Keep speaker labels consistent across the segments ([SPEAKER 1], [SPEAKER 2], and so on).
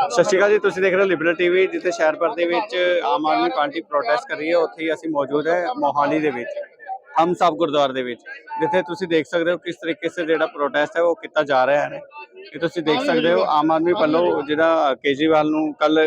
[SPEAKER 1] ਸਤਿ ਸ਼੍ਰੀ ਅਕਾਲ ਜੀ, ਤੁਸੀਂ ਦੇਖ ਰਹੇ ਹੋ ਲਿਬਰਲ ਟੀਵੀ ਜਿੱਥੇ ਸ਼ਹਿਰ ਭਰ ਦੇ ਵਿੱਚ ਆਮ ਆਦਮੀ ਪਾਰਟੀ ਪ੍ਰੋਟੈਸਟ ਕਰ ਰਹੀ ਹੈ, ਉੱਥੇ ਹੀ ਅਸੀਂ ਮੌਜੂਦ ਹੈ, ਮੋਹਾਲੀ ਦੇ ਵਿੱਚ, ਹਮ ਸਾਹਿਬ ਗੁਰਦੁਆਰੇ ਦੇ ਵਿੱਚ, ਜਿੱਥੇ ਤੁਸੀਂ ਦੇਖ ਸਕਦੇ ਹੋ ਕਿਸ ਤਰੀਕੇ ਸੇ ਜਿਹੜਾ ਪ੍ਰੋਟੈਸਟ ਹੈ, ਉਹ ਕੀਤਾ ਜਾ ਰਿਹਾ ਹੈ। ਇਹ ਤੁਸੀਂ ਦੇਖ ਸਕਦੇ ਹੋ, ਆਮ ਆਦਮੀ ਵੱਲੋਂ ਜਿਹੜਾ ਕੇਜਰੀਵਾਲ ਨੂੰ ਕੱਲ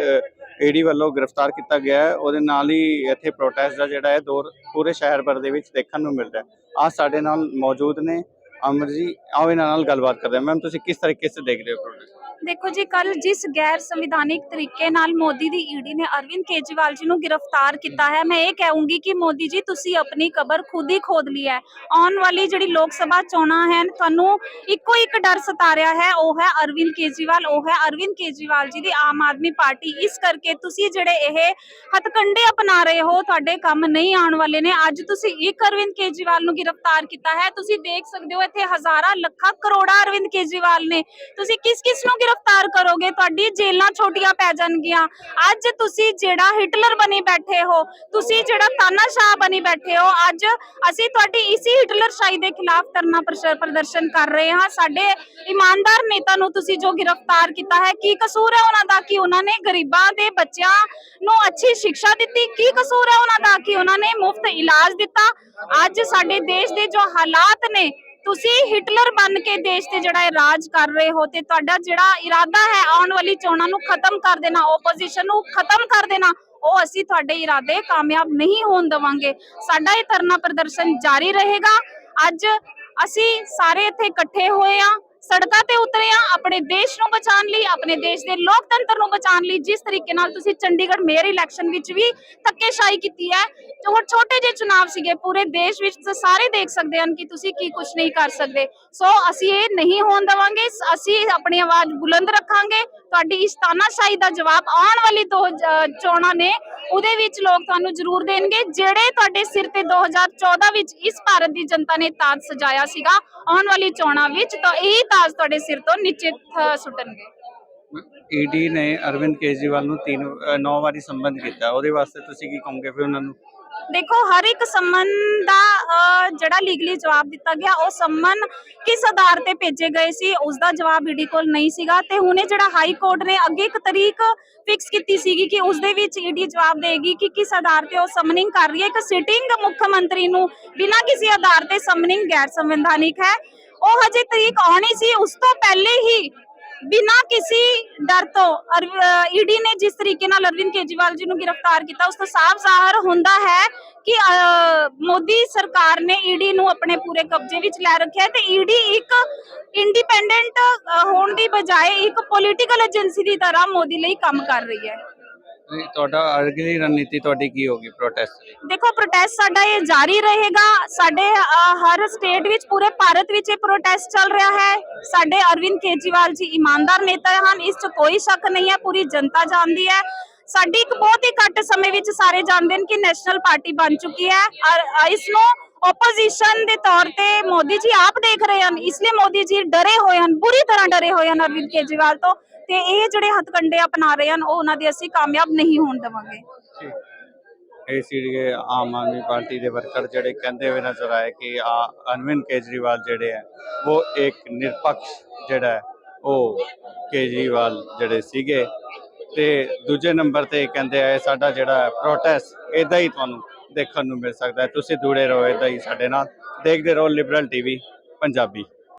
[SPEAKER 1] ਈਡੀ ਵੱਲੋਂ ਗ੍ਰਿਫਤਾਰ ਕੀਤਾ ਗਿਆ ਹੈ, ਉਹਦੇ ਨਾਲ ਹੀ ਇੱਥੇ ਪ੍ਰੋਟੈਸਟ ਦਾ ਜਿਹੜਾ ਹੈ, ਦੌਰ ਪੂਰੇ ਸ਼ਹਿਰ ਭਰ ਦੇ ਵਿੱਚ ਦੇਖਣ ਨੂੰ ਮਿਲ ਰਿਹਾ ਹੈ। ਆ ਸਾਡੇ ਨਾਲ ਮੌਜੂਦ ਨੇ, ਅਮਰ ਜੀ, ਆਓ ਇਹਨਾਂ ਨਾਲ ਗੱਲਬਾਤ ਕਰਦੇ ਹਾਂ। ਮੈਮ ਤੁਸੀਂ ਕਿਸ ਤਰੀਕੇ ਸੇ ਦੇਖ ਰਹੇ ਹੋ ਪ੍ਰੋਟੈਸਟ
[SPEAKER 2] ਦੇਖੋ ਜੀ ਕੱਲ ਜਿਸ ਗੈਰ ਸੰਵਿਧਾਨਿਕ ਤਰੀਕੇ ਨਾਲ ਮੋਦੀ ਦੀ ਈਡੀ ਨੇ ਅਰਵਿੰਦ ਕੇਜਰੀਵਾਲ ਜੀ ਨੂੰ ਗ੍ਰਿਫਤਾਰ ਕੀਤਾ ਹੈ, ਮੈਂ ਇਹ ਕਹੂੰਗੀ ਕਿ ਮੋਦੀ ਜੀ, ਤੁਸੀਂ ਆਪਣੀ ਕਬਰ ਖੁਦ ਹੀ ਖੋਦ ਲਈ ਹੈ। ਆਉਣ ਵਾਲੀ ਜਿਹੜੀ ਲੋਕ ਸਭਾ ਚੋਣਾਂ ਹਨ, ਤੁਹਾਨੂੰ ਇੱਕੋ ਇੱਕ ਡਰ ਸਤਾ ਰਿਹਾ ਹੈ, ਉਹ ਹੈ ਅਰਵਿੰਦ ਕੇਜਰੀਵਾਲ, ਉਹ ਹੈ ਅਰਵਿੰਦ ਕੇਜਰੀਵਾਲ ਜੀ ਦੀ ਆਮ ਆਦਮੀ ਪਾਰਟੀ। ਇਸ ਕਰਕੇ ਤੁਸੀਂ ਜਿਹੜੇ ਇਹ ਹਥਕੰਡੇ ਅਪਣਾ ਰਹੇ ਹੋ, ਤੁਹਾਡੇ ਕੰਮ ਨਹੀਂ ਆਉਣ ਵਾਲੇ ਨੇ। ਅੱਜ ਤੁਸੀਂ ਇੱਕ ਅਰਵਿੰਦ ਕੇਜਰੀਵਾਲ ਨੂੰ ਗ੍ਰਿਫਤਾਰ ਕੀਤਾ ਹੈ। ਤੁਸੀਂ ਦੇਖ ਸਕਦੇ ਹੋ, ਇੱਥੇ ਹਜ਼ਾਰਾਂ ਲੱਖਾਂ ਕਰੋੜਾਂ ਅਰਵਿੰਦ ਕੇਜਰੀਵਾਲ ਨੇ। ਤੁਸੀਂ ਕਿਸ ਕਿਸ ਨੂੰ ਗ੍ਰਿਫਤਾਰ ਕਰੋਗੇ, ਤੁਹਾਡੀ ਜੇਲਾਂ ਛੋਟੀਆਂ ਪੈ ਜਾਣਗੀਆਂ। ਅੱਜ ਤੁਸੀਂ ਜਿਹੜਾ ਹਿਟਲਰ ਬਣੀ ਬੈਠੇ ਹੋ, ਤੁਸੀਂ ਜਿਹੜਾ ਤਾਨਾਸ਼ਾਹ ਬਣੀ ਬੈਠੇ ਹੋ, ਅੱਜ ਅਸੀਂ ਤੁਹਾਡੀ ਇਸੇ ਹਿਟਲਰਸ਼ਾਹੀ ਦੇ ਖਿਲਾਫ ਧਰਨਾ ਪ੍ਰਦਰਸ਼ਨ ਕਰ ਰਹੇ ਹਾਂ। ਸਾਡੇ ਇਮਾਨਦਾਰ ਨੇਤਾ ਨੂੰ ਤੁਸੀਂ ਜੋ ਗ੍ਰਿਫਤਾਰ ਕੀਤਾ ਹੈ, ਕੀ ਕਸੂਰ ਹੈ ਉਹਨਾਂ ਦਾ? ਕਿ ਉਹਨਾਂ ਨੇ ਗਰੀਬਾਂ ਦੇ ਬੱਚਿਆਂ ਨੂੰ ਅੱਛੀ ਸਿੱਖਿਆ ਦਿੱਤੀ? ਕੀ ਕਸੂਰ ਹੈ ਉਹਨਾਂ ਦਾ? ਕਿ ਉਹਨਾਂ ਨੇ ਮੁਫਤ ਇਲਾਜ ਦਿੱਤਾ? ਅੱਜ ਸਾਡੇ ਦੇਸ਼ ਦੇ ਜੋ ਹਾਲਾਤ ਨੇ ਤੁਸੀਂ ਹਿਟਲਰ ਬਣ ਕੇ ਦੇਸ਼ ਤੇ ਜਿਹੜਾ ਰਾਜ ਕਰ ਰਹੇ ਹੋ ਤੇ ਤੁਹਾਡਾ ਜਿਹੜਾ ਇਰਾਦਾ ਹੈ ਆਉਣ ਵਾਲੀ ਚੋਣਾਂ ਨੂੰ ਖਤਮ ਕਰ ਦੇਣਾ ਆਪੋਜੀਸ਼ਨ ਨੂੰ ਖਤਮ ਕਰ ਦੇਣਾ, ਉਹ ਅਸੀਂ ਤੁਹਾਡੇ ਇਰਾਦੇ ਕਾਮਯਾਬ ਨਹੀਂ ਹੋਣ ਦੇਵਾਂਗੇ। ਸਾਡਾ ਇਹ ਧਰਨਾ ਪ੍ਰਦਰਸ਼ਨ ਜਾਰੀ ਰਹੇਗਾ। ਅੱਜ ਅਸੀਂ ਸਾਰੇ ਇੱਥੇ ਇਕੱਠੇ ਹੋਏ ਆ ਸੜਕਾਂ ਤੇ ਉਤਰੇ ਆ, ਆਪਣੇ ਦੇਸ਼ ਨੂੰ ਬਚਾਉਣ ਲਈ, ਆਪਣੇ ਦੇਸ਼ ਦੇ ਲੋਕਤੰਤਰ ਨੂੰ ਬਚਾਉਣ ਲਈ ਜਿਸ ਤਰੀਕੇ ਨਾਲ ਤੁਸੀਂ ਚੰਡੀਗੜ੍ਹ ਮੇਅਰ ਇਲੈਕਸ਼ਨ ਵਿੱਚ ਵੀ ਧੱਕੇਸ਼ਾਹੀ ਕੀਤੀ ਹੈ, ਤੇ ਹੋਰ ਛੋਟੇ ਜਿਹੇ ਚੁਣਾਵ ਸੀਗੇ, ਪੂਰੇ ਦੇਸ਼ ਵਿੱਚ ਸਾਰੇ ਦੇਖ ਸਕਦੇ ਹਨ ਕਿ ਤੁਸੀਂ ਕੀ ਕੁਝ ਨਹੀਂ ਕਰ ਸਕਦੇ। ਸੋ ਅਸੀਂ ਇਹ ਨਹੀਂ ਹੋਣ ਦੇਵਾਂਗੇ, ਅਸੀਂ ਆਪਣੀ ਆਵਾਜ਼ ਬੁਲੰਦ ਰੱਖਾਂਗੇ ਤੁਹਾਡੀ ਇਸ ਤਾਨਾਸ਼ਾਹੀ ਦਾ ਜਵਾਬ ਆਉਣ ਵਾਲੀ ਦੋ ਚੋਣਾਂ ਨੇ ਉਹਦੇ ਵਿੱਚ ਲੋਕ ਤੁਹਾਨੂੰ ਜ਼ਰੂਰ ਦੇਣਗੇ ਜਿਹੜੇ ਤੁਹਾਡੇ ਸਿਰ ਤੇ 2014 ਵਿੱਚ ਇਸ ਭਾਰਤ ਦੀ ਜਨਤਾ ਨੇ ਤਾਜ ਸਜਾਇਆ ਸੀਗਾ ਆਉਣ ਵਾਲੀ ਚੋਣਾਂ ਵਿੱਚ ਤਾਂ ਇਹ ਤਾਜ ਤੁਹਾਡੇ ਸਿਰ ਤੋਂ ਨੀਚੇ ਸੁੱਟਣਗੇ।
[SPEAKER 1] ਈਡੀ ਨੇ ਅਰਵਿੰਦ ਕੇਜਰੀਵਾਲ ਨੂੰ ਤਿੰਨ ਅ, ਨੌ ਵਾਰੀ ਸੰਬੰਧ ਕੀਤਾ ਉਹਦੇ ਵਾਸਤੇ ਤੁਸੀਂ ਕੀ ਕਹੋਗੇ ਫਿਰ ਉਹਨਾਂ ਨੂੰ?
[SPEAKER 2] ਦੇਖੋ, ਹਰ ਇੱਕ ਸੰਮਨ ਦਾ ਜਿਹੜਾ ਲੀਗਲੀ ਜਵਾਬ ਦਿੱਤਾ ਗਿਆ, ਉਹ ਸੰਮਨ ਕਿਸ ਆਧਾਰ ਤੇ ਭੇਜੇ ਗਏ ਸੀ ਉਸ ਦਾ ਜਵਾਬ ਈਡੀ ਕੋਲ ਨਹੀਂ ਸੀਗਾ ਤੇ ਹੁਣੇ ਜਿਹੜਾ ਹਾਈ ਕੋਰਟ ਨੇ ਅੱਗੇ ਇੱਕ ਤਰੀਕ ਫਿਕਸ ਕੀਤੀ ਸੀਗੀ ਕਿ ਉਸ ਦੇ ਵਿੱਚ ਈਡੀ ਜਵਾਬ ਦੇਗੀ ਕਿ ਕਿਸ ਆਧਾਰ ਤੇ ਉਹ ਸਮਨਿੰਗ ਕਰ ਰਹੀ ਹੈ। ਇੱਕ ਸਿਟਿੰਗ ਮੁੱਖ ਮੰਤਰੀ ਨੂੰ ਬਿਨਾਂ ਕਿਸੇ ਆਧਾਰ ਤੇ ਸਮਨਿੰਗ ਗੈਰ ਸੰਵਿਧਾਨਿਕ ਹੈ। ਉਹ ਹਜੇ ਤਰੀਕ ਆਉਣੀ ਸੀ, ਉਸ ਤੋਂ ਪਹਿਲੇ ਹੀ ਬਿਨਾਂ ਕਿਸੇ ਡਰ ਤੋਂ ਈਡੀ ਨੇ ਜਿਸ ਤਰੀਕੇ ਨਾਲ ਅਰਵਿੰਦ ਕੇਜਰੀਵਾਲ ਜੀ ਨੂੰ ਗ੍ਰਿਫਤਾਰ ਕੀਤਾ, ਉਸ ਤੋਂ ਸਾਫ਼ ਜ਼ਾਹਰ ਹੁੰਦਾ ਹੈ ਕਿ ਮੋਦੀ ਸਰਕਾਰ ਨੇ ਈਡੀ ਨੂੰ ਆਪਣੇ ਪੂਰੇ ਕਬਜ਼ੇ ਵਿੱਚ ਲੈ ਰੱਖਿਆ ਹੈ ਤੇ ਈਡੀ ਇੱਕ ਇੰਡੀਪੈਂਡੈਂਟ ਹੋਣ ਦੀ ਬਜਾਏ ਇੱਕ ਪੋਲੀਟੀਕਲ ਏਜੰਸੀ ਦੀ ਤਰ੍ਹਾਂ ਮੋਦੀ ਲਈ ਕੰਮ ਕਰ ਰਹੀ ਹੈ।
[SPEAKER 1] ਨਹੀਂ, ਤੁਹਾਡਾ ਅਗਲੀ ਰਣਨੀਤੀ ਤੁਹਾਡੀ ਕੀ ਹੋਗੀ ਪ੍ਰੋਟੈਸਟ ਦੀ
[SPEAKER 2] ਦੇਖੋ ਪ੍ਰੋਟੈਸਟ ਸਾਡਾ ਇਹ ਜਾਰੀ ਰਹੇਗਾ। ਸਾਡੇ ਅ, ਹਰ ਸਟੇਟ ਵਿੱਚ ਪੂਰੇ ਭਾਰਤ ਵਿੱਚ ਇਹ ਪ੍ਰੋਟੈਸਟ ਚੱਲ ਰਿਹਾ ਹੈ। ਸਾਡੇ ਅਰਵਿੰਦ ਕੇਜਰੀਵਾਲ ਜੀ ਇਮਾਨਦਾਰ ਨੇਤਾ ਹਨ। ਇਸ 'ਚ ਕੋਈ ਸ਼ੱਕ ਨਹੀਂ ਹੈ ਪੂਰੀ ਜਨਤਾ ਜਾਣਦੀ ਹੈ। ਸਾਡੀ ਇੱਕ ਬਹੁਤ ਹੀ ਘੱਟ ਸਮੇਂ ਵਿੱਚ ਸਾਰੇ ਜਾਣਦੇ ਨੇ ਕਿ ਨੈਸ਼ਨਲ ਪਾਰਟੀ ਬਣ ਚੁੱਕੀ ਹੈ। ਔਰ ਅ, ਇਸ ਨੂੰ ਆਪੋਜੀਸ਼ਨ ਦੇ ਤੌਰ ਤੇ ਮੋਦੀ ਜੀ ਆਪ ਦੇਖ ਰਹੇ ਹਨ। ਇਸ ਲਈ ਮੋਦੀ ਜੀ ਡਰੇ ਹੋਏ ਹਨ ਬੁਰੀ ਤਰ੍ਹਾਂ ਡਰੇ ਹੋਏ ਹਨ ਅਰਵਿੰਦ ਕੇਜਰੀਵਾਲ ਤੋਂ। ਤੇ ਇਹ ਜਿਹੜੇ ਹੱਥਕੰਡੇ ਅਪਣਾ ਰਹੇ ਹਨ, ਉਹ ਉਹਨਾਂ ਦੇ ਅਸੀਂ ਕਾਮਯਾਬ ਨਹੀਂ ਹੋਣ ਦੇਵਾਂਗੇ।
[SPEAKER 1] ਇਹ ਸੀਗੇ ਆਮ ਆਦਮੀ ਪਾਰਟੀ ਦੇ ਵਰਕਰ ਜਿਹੜੇ ਕਹਿੰਦੇ ਹੋਏ ਨਜ਼ਰ ਆਏ ਕਿ ਆ ਅਰਵਿੰਦ ਕੇਜਰੀਵਾਲ ਜਿਹੜੇ ਹੈ, ਉਹ ਇੱਕ ਨਿਰਪੱਖ ਜਿਹੜਾ ਉਹ ਕੇਜਰੀਵਾਲ ਜਿਹੜੇ ਸੀਗੇ। ਤੇ ਦੂਜੇ ਨੰਬਰ ਤੇ ਕਹਿੰਦੇ ਆ ਸਾਡਾ ਜਿਹੜਾ ਪ੍ਰੋਟੈਸਟ ਇਦਾਂ ਹੀ ਤੁਹਾਨੂੰ ਦੇਖਣ ਨੂੰ ਮਿਲ ਸਕਦਾ ਹੈ। ਤੁਸੀਂ ਜੁੜੇ ਰਹੋ ਇਦਾਂ ਹੀ ਸਾਡੇ ਨਾਲ। ਦੇਖਦੇ ਰਹੋ ਲਿਬਰਲ ਟੀਵੀ ਪੰਜਾਬੀ।